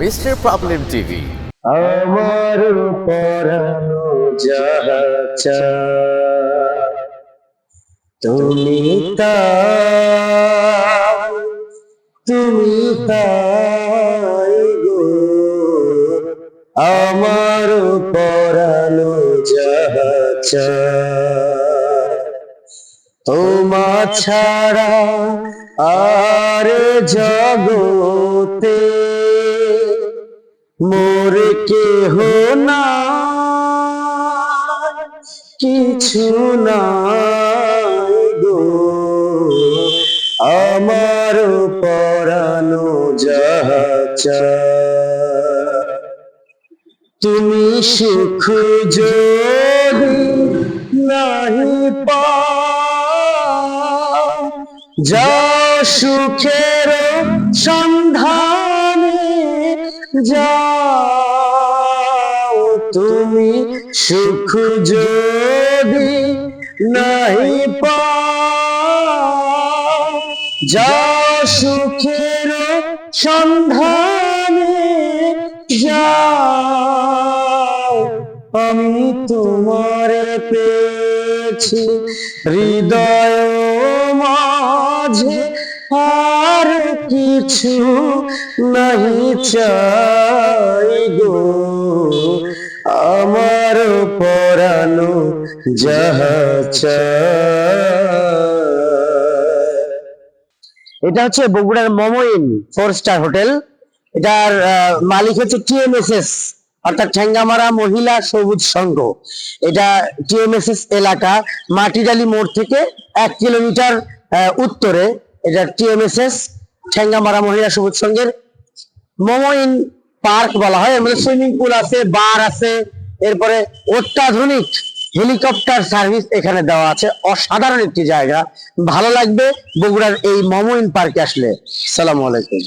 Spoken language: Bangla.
Mister problem TV. আমার পরানো যাহা চায়, তুমি তাই তুমি তাই আমার পরানো যাহা চায়, তোমা ছাড়া আর জগতে মোর কেহ না কিছু না গো আমার পরানো যাহা চায়। তুমি সুখ যদি নাহি পাও, যা সুখের সন্ধানে যাও তুমি সুখ যদি নাহি পাও যা সুখের সন্ধানে যাও। আমি তোমার পেয়েছি হৃদয় মাঝে আর কিছু নাহি চাই গো। আমার পরানো যাহা এটা হচ্ছে বগুড়ার মমইন ফোর স্টার হোটেল। এটার মালিক হচ্ছে টিএমএসএস, অর্থাৎ ঠেঙ্গামারা মহিলা সবুজ সংঘ। এটা টিএমএসএস এলাকা, মাটিডালি মোড় থেকে এক কিলোমিটার উত্তরে। এটা টিএমএসএস। ঠেঙ্গামারা মহিলা সবুজ সংঘের মমইন পার্ক বলা হয়। এর সুইমিং পুল আছে, বার আছে, এরপরে অত্যাধুনিক হেলিকপ্টার সার্ভিস এখানে দেওয়া আছে। অসাধারণ একটি জায়গা। ভালো লাগবে বগুড়ার এই মমইন পার্কে আসলে। সালামু আলাইকুম।